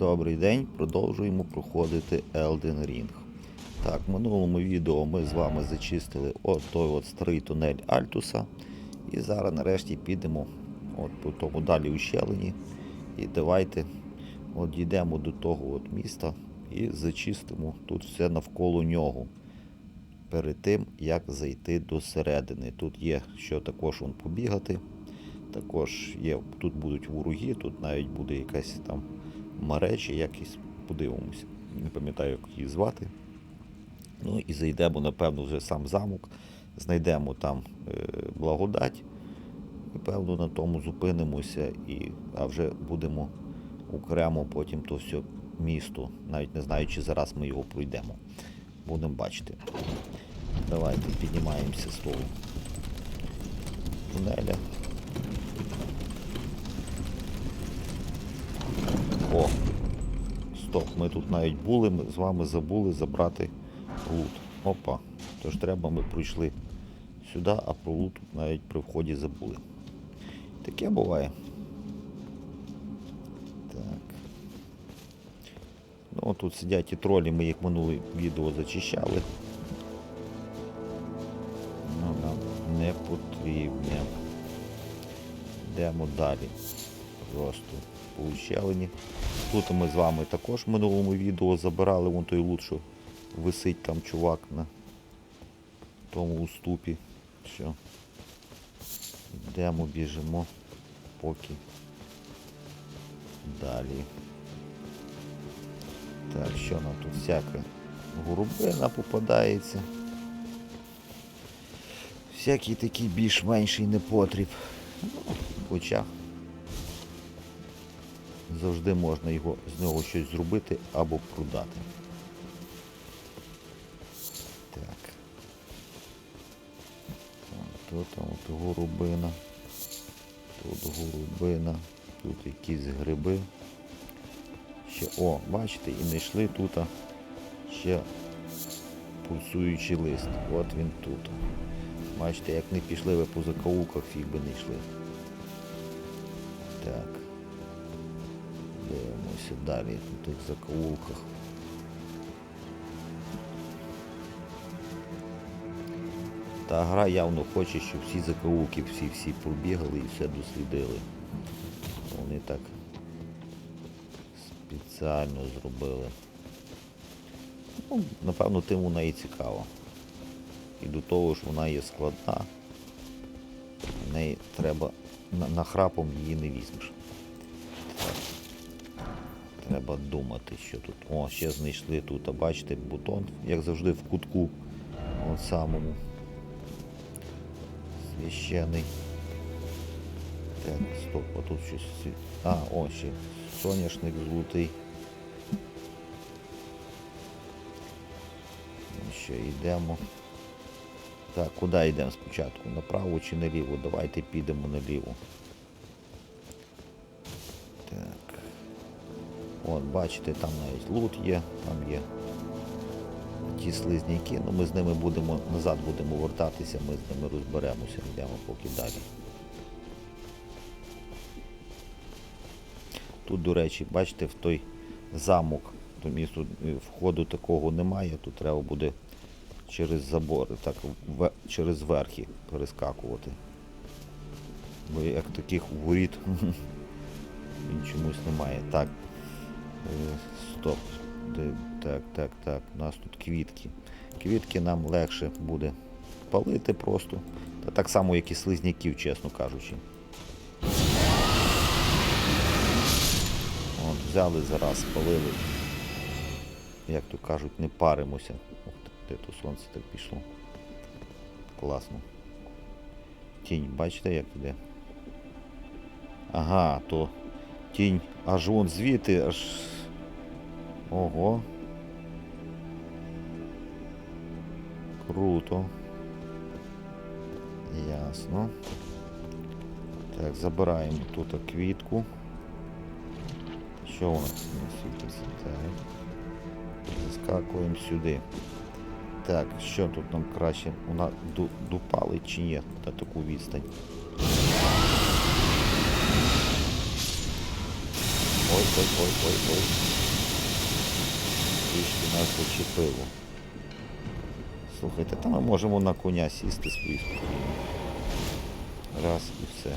Добрий день, продовжуємо проходити Elden Ring. Так, в минулому відео ми з вами зачистили от той от старий тунель Альтуса. І зараз нарешті підемо от по тому далі ущелині. І давайте от дійдемо до того от міста і зачистимо тут все навколо нього. Перед тим, як зайти до середини. Тут є що також вон побігати. Також є, тут будуть вороги, тут навіть буде якась там маречі, якісь подивимося. Не пам'ятаю, як її звати. Ну і зайдемо, напевно, вже сам замок, знайдемо там е, благодать. І певно на тому зупинимося, і, а вже будемо окремо потім то все місто. Навіть не знаю, чи зараз ми його пройдемо. Будемо бачити. Давайте піднімаємося з того тунеля. О! Стоп, ми тут навіть були, ми з вами забули забрати лут. Опа. Тож треба, ми пройшли сюди, а про лут навіть при вході забули. Таке буває. Так. Ну, тут сидять ті тролі, ми їх минуле відео зачищали. Ну, нам не потрібні. Йдемо далі. Просто ущелині. Тут ми з вами також в минулому відео забирали вон той лут, що висить там чувак на тому уступі. Все. Йдемо, біжимо поки далі. Так, що нам тут всяка голубина попадається. Всякий такий більш-менший непотріб. Ну, хоча завжди можна його, з нього щось зробити або продати. Так. Тут там от горобина. Тут горобина. Тут якісь гриби. Ще, о, бачите, і знайшли тут ще пульсуючий лист. От він тут. Бачите, як не пішли ви по закоулках, фіг би не йшли. Так. Дивимося далі в тих закоулках. Та гра явно хоче, щоб всі закоулки всі-всі пробігали і все дослідили. Вони так спеціально зробили. Ну, напевно, тим вона і цікава. І до того ж вона є складна. В неї треба на- нахрапом її не візьмеш. Треба думати, що тут. О, ще знайшли тут, а бачите, бутон, як завжди, в кутку. От самому. Священий. Так, стоп, а тут щось. А, о, ще соняшник золотий. Ну що, йдемо. Так, куди йдемо спочатку? Направо чи наліво? Давайте підемо наліво. От, бачите, там навіть лут є, там є ті слизняки, ну ми з ними будемо, назад будемо вертатися, ми з ними розберемося, йдемо поки далі. Тут, до речі, бачите, в той замок, то місту е, входу такого немає, тут треба буде через забори, так, ве- через верхи перескакувати. Бо як таких воріт він чомусь немає. Так. Стоп. Так, так, так. У нас тут квітки. Квітки нам легше буде палити просто. Та так само, як і слизняків, чесно кажучи. От, взяли зараз, спалили. Як то кажуть, не паримося. Ти, де то сонце так пішло. Класно. Тінь, бачите, як іде? Ага, то тінь аж вон звідти, аж. Ого. Круто. Ясно. Так, забираємо тут квітку. Що у нас не світиться? Так. Заскакуємо сюди. Так, що тут нам краще? Вона допалить чи ні на таку відстань? Ой, ой, ой, ой, ой. трішки нас зачепило. Слухайте, та ми можемо на коня сісти спокійно. Раз і все.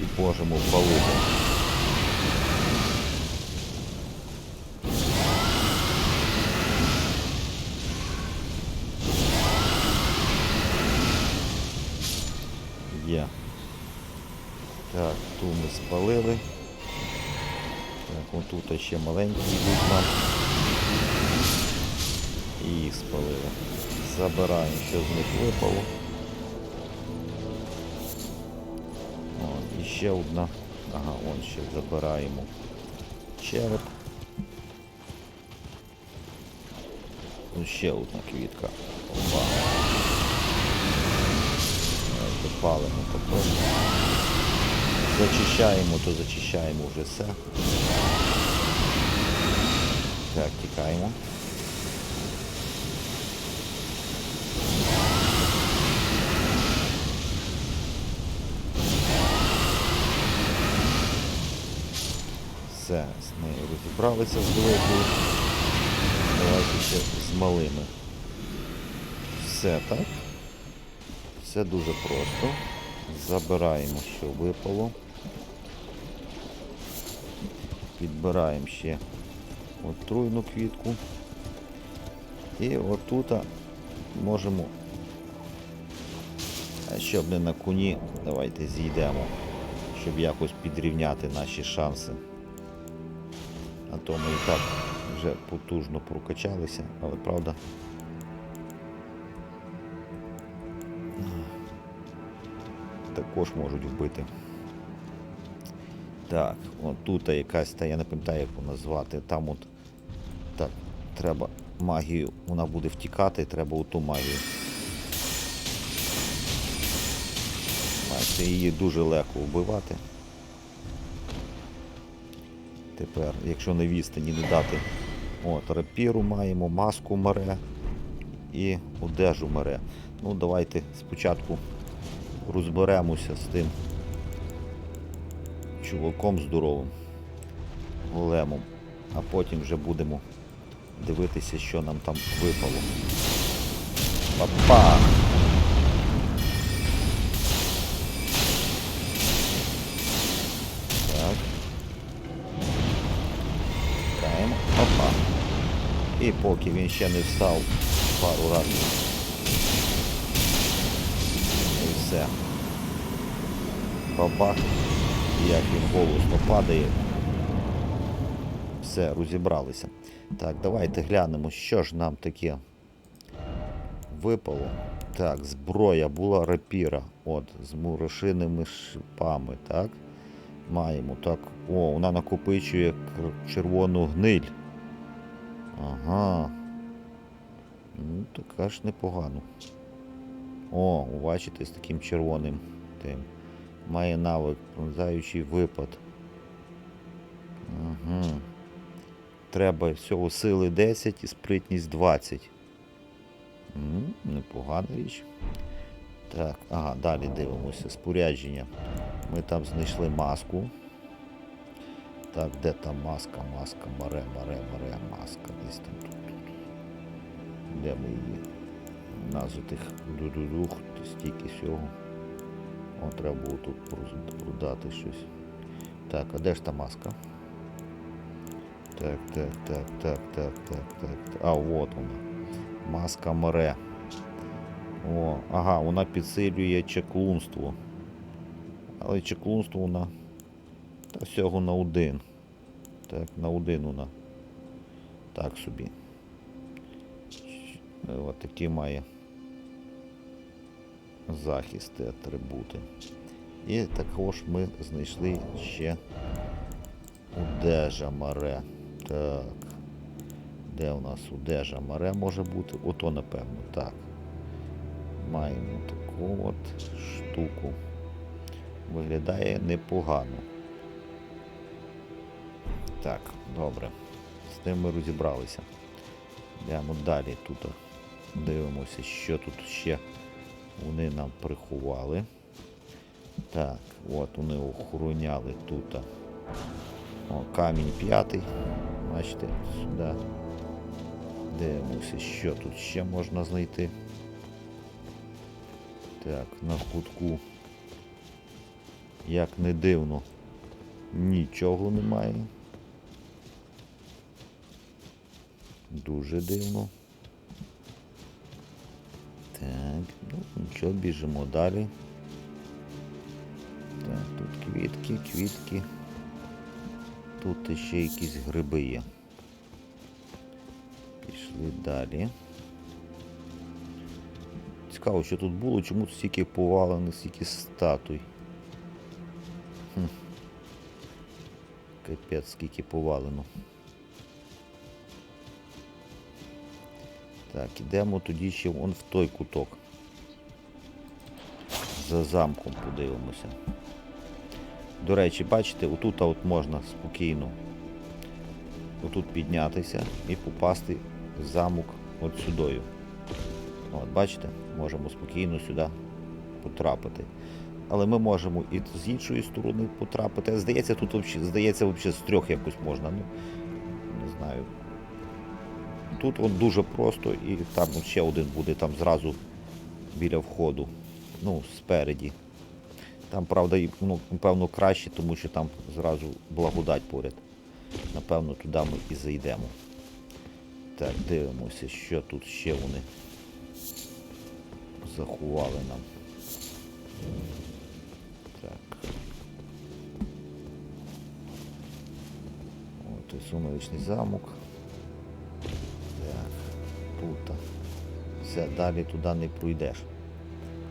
І можемо впалити. Є. Так, ту ми спалили. Так, вон тут ще маленькі йдуть. І їх спалили. Забираємо, що з них випало. О, і ще одна. Ага, вон ще забираємо череп. Тут ще одна квітка. Опа. Давайте палимо тепер. Зачищаємо, то зачищаємо вже все. Так, тікаємо. Все, з нею розібралися з великою. Давайте ще з малими. Все, так? Все дуже просто. Забираємо, що випало. Підбираємо ще отруйну квітку. І отут можемо, щоб не на коні, давайте зійдемо, щоб якось підрівняти наші шанси. А то ми і так вже потужно прокачалися, але правда. Також можуть вбити. Так, от тут якась, та я не пам'ятаю, як вона звати. Там от так, треба магію, вона буде втікати, треба у ту магію. Бачите, її дуже легко вбивати. Тепер, якщо на відстані не дати от, рапіру маємо, маску мере і одежу мере. Ну, давайте спочатку розберемося з тим чуваком здоровим, големом, а потім вже будемо дивитися, що нам там випало. Папа! Так. Чекаємо. Опа. І поки він ще не встав пару разів. Все. Бабах. Як він голосно падає. Все, розібралися. Так, давайте глянемо, що ж нам таке випало. Так, зброя була рапіра. От, з мурошиними шипами, так. Маємо так. О, вона накопичує червону гниль. Ага. Ну, така ж непогано. О, бачите, з таким червоним тим. Має навик, пронзаючий випад. Ага. Треба всього сили 10 і спритність 20. М, непогана річ. Так, ага, далі дивимося. Спорядження. Ми там знайшли маску. Так, де там маска, маска, маре, маре, маре, маска. Десь там тут. Де ми її? Назву тих дудудух, стільки всього. О, треба було тут продати щось. Так, а де ж та маска? Так, так, так, так, так, так, так. А, от вона. Маска море. О, ага, вона підсилює чеклунство. Але чеклунство вона. Та всього на один. Так, на один вона. Так собі. Е, От такі має захисти, атрибути. І також ми знайшли ще одежа маре. Так. Де у нас одежа маре може бути? Ото, напевно, так. Маємо таку от штуку. Виглядає непогано. Так, добре. З тим ми розібралися. Йдемо далі тут. Дивимося, що тут ще вони нам приховали. Так, от вони охороняли тут. О, камінь п'ятий. Бачите, сюди. Дивимося, що тут ще можна знайти. Так, на кутку. Як не дивно, нічого немає. Дуже дивно. Ну нічого, біжимо далі. Так, тут квітки, квітки. Тут ще якісь гриби є. Пішли далі. Цікаво, що тут було, чому тут стільки повалених, стільки статуй. Хм. Капець, скільки повалено. Так, ідемо тоді ще вон в той куток. За замком подивимося. До речі, бачите, отут от можна спокійно отут піднятися і попасти в замок от сюдою. От, бачите, можемо спокійно сюди потрапити. Але ми можемо і з іншої сторони потрапити. Здається, тут здається, взагалі з трьох якось можна. Ну, не знаю. Тут от дуже просто і там ще один буде там зразу біля входу. Ну, спереді. Там, правда, ну, напевно, краще, тому що там зразу благодать поряд. Напевно, туди ми і зайдемо. Так, дивимося, що тут ще вони заховали нам. Так. От і сумеречний замок. Так, тут. Все, далі туди не пройдеш.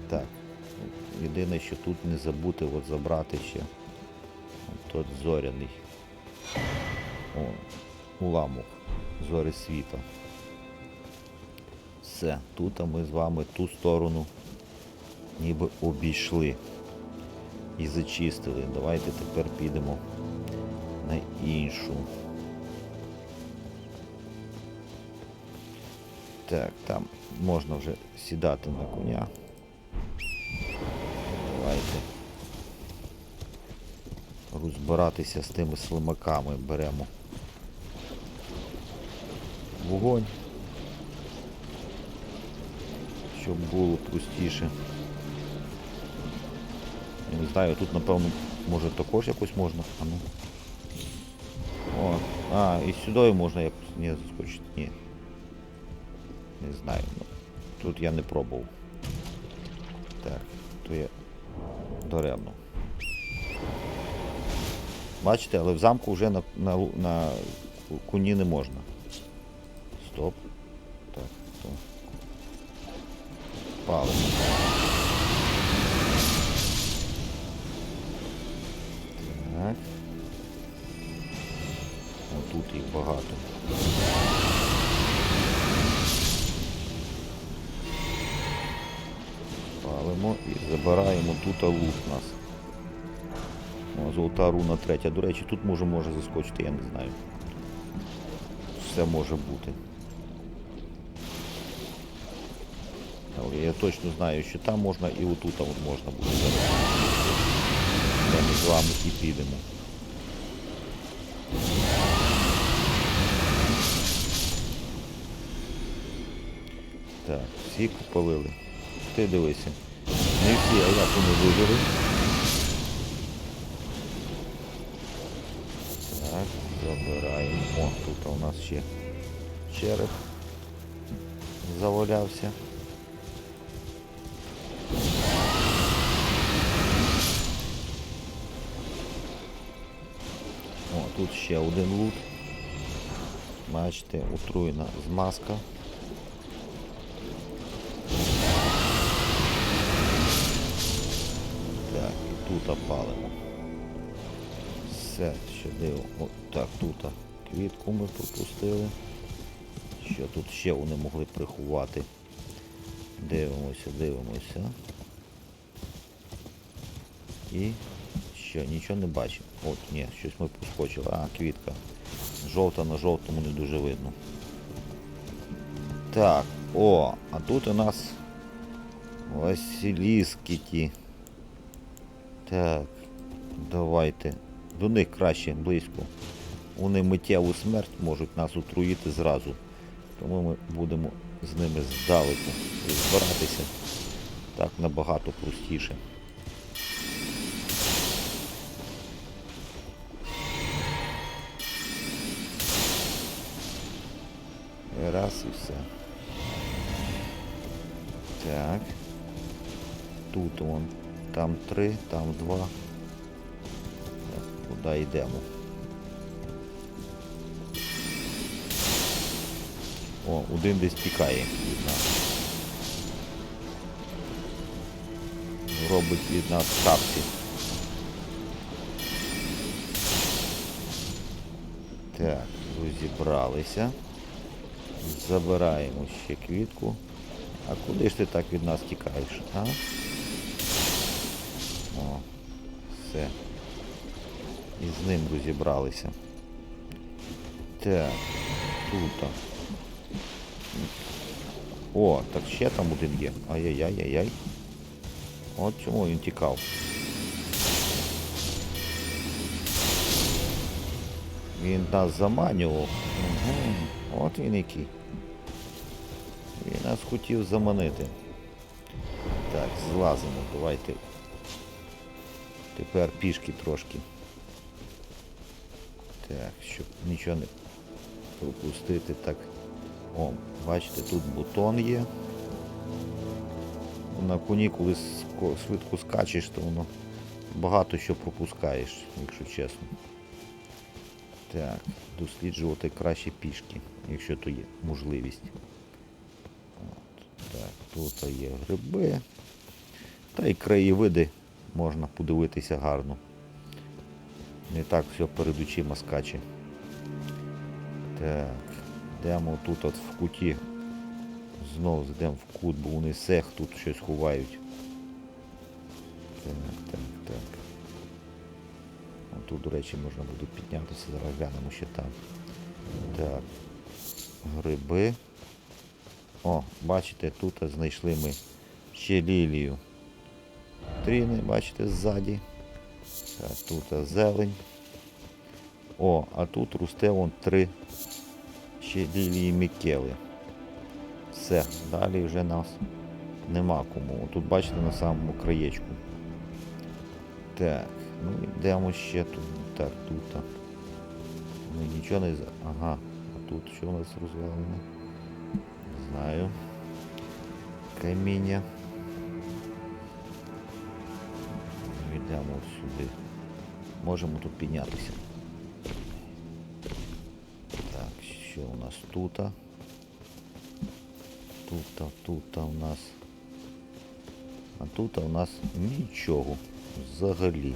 Так. Єдине, що тут не забути от забрати ще от тот зоряний. О, уламок зори світа. Все, тут ми з вами ту сторону ніби обійшли і зачистили. Давайте тепер підемо на іншу. Так, там можна вже сідати на коня. Давайте розбиратися з тими слимаками. Беремо вогонь, щоб було простіше. Я не знаю, тут напевно може також якось можна. А ну. О, а, і сюди можна якось. Ні, заскочити. Ні. Не знаю. Ну, тут я не пробував. Так, то я даремно. Бачите, але в замку вже на, на, на куні не можна. Стоп. Так, то. Палимо. Палимо і забираємо тут лут нас. О, золота руна третя. До речі, тут може може заскочити, я не знаю. Все може бути. Але я точно знаю, що там можна і отут от можна буде забрати. Де ми з вами і підемо. Так, всі попалили. Ти дивися. Не всі, а як вони вижили. Так, забираємо. О, тут у нас ще череп завалявся. О, тут ще один лут. Бачите, отруєна змазка. Тут опалимо. Все, ще диво. От так, тут квітку ми пропустили. Що тут ще вони могли приховати? Дивимося, дивимося. І що, нічого не бачимо. От, ні, щось ми проскочили. А, квітка. Жовта на жовтому не дуже видно. Так, о, а тут у нас Василіски ті. Так, давайте. До них краще близько. Вони миттєву смерть можуть нас отруїти зразу. Тому ми будемо з ними здалеку розбиратися. Так набагато простіше. Раз і все. Так. Тут вон, там три, там два. Так, куди йдемо? О, один десь тікає від нас. Робить від нас капці. Так, розібралися. Забираємо ще квітку. А куди ж ти так від нас тікаєш, а? Все. І з ним розібралися. Так, тут. О, так ще там один є. Ай-яй-яй-яй-яй. От чому він тікав. Він нас заманював. Угу. От він який. Він нас хотів заманити. Так, злазимо, давайте. Тепер пішки трошки. Так, щоб нічого не пропустити. Так. О, бачите, тут бутон є. На коні, коли швидко скачеш, то воно багато що пропускаєш, якщо чесно. Так, досліджувати краще пішки, якщо то є можливість. От, так, тут є гриби. Та й краєвиди можна подивитися гарно. Не так все перед очима скаче. Так, йдемо тут от в куті. Знову йдемо в кут, бо вони сех тут щось ховають. Так, так, так. О, Тут, до речі, можна буде піднятися, зараз глянемо ще там. Так. Гриби. О, бачите, тут знайшли ми ще лілію. Тріни, бачите, ззаді. Так, тут зелень. О, а тут росте вон три ще Мікели. Все, далі вже нас нема кому. Тут бачите на самому краєчку. Так, ну йдемо ще тут. Так, тут. Ну нічого не... з- Ага, а тут що у нас розвалене? Не знаю. Каміння. Йдемо сюди. Можемо тут піднятися. Так, що у нас тут? Тут, тут у нас. А тут у нас нічого. Взагалі.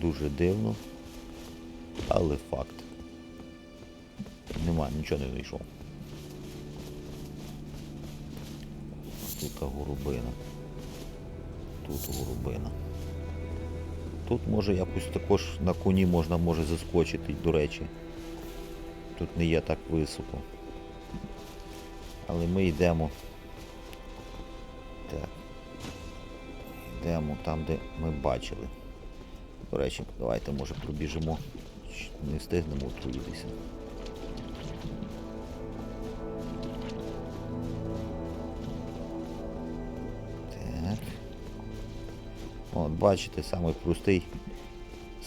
Дуже дивно. Але факт. Нема, нічого не вийшов. Тут горобина. Тут горобина. Тут може якось також на коні можна може заскочити, до речі. Тут не є так високо. Але ми йдемо. Так. Йдемо там, де ми бачили. До речі, давайте може пробіжимо. Не встигнемо отруїтися. От, бачите, самий простий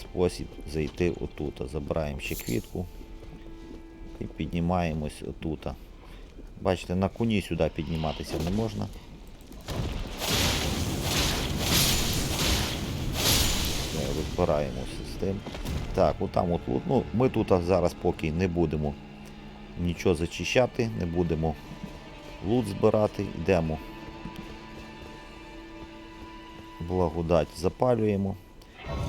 спосіб зайти отут. Забираємо ще квітку і піднімаємось отут. Бачите, на коні сюди підніматися не можна. Розбираємося з тим. Так, отам от, от, ну, ми тут зараз поки не будемо нічого зачищати, не будемо лут збирати, йдемо. Благодать запалюємо.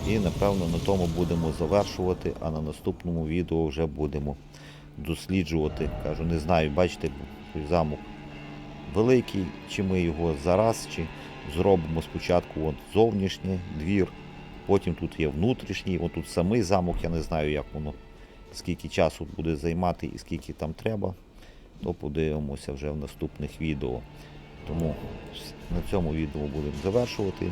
І напевно на тому будемо завершувати, а на наступному відео вже будемо досліджувати. Кажу, не знаю, бачите, замок великий, чи ми його зараз, чи зробимо спочатку от зовнішній двір, потім тут є внутрішній, тут самий замок, я не знаю, як воно, скільки часу буде займати і скільки там треба, то подивимося вже в наступних відео. Тому на цьому відео будемо завершувати.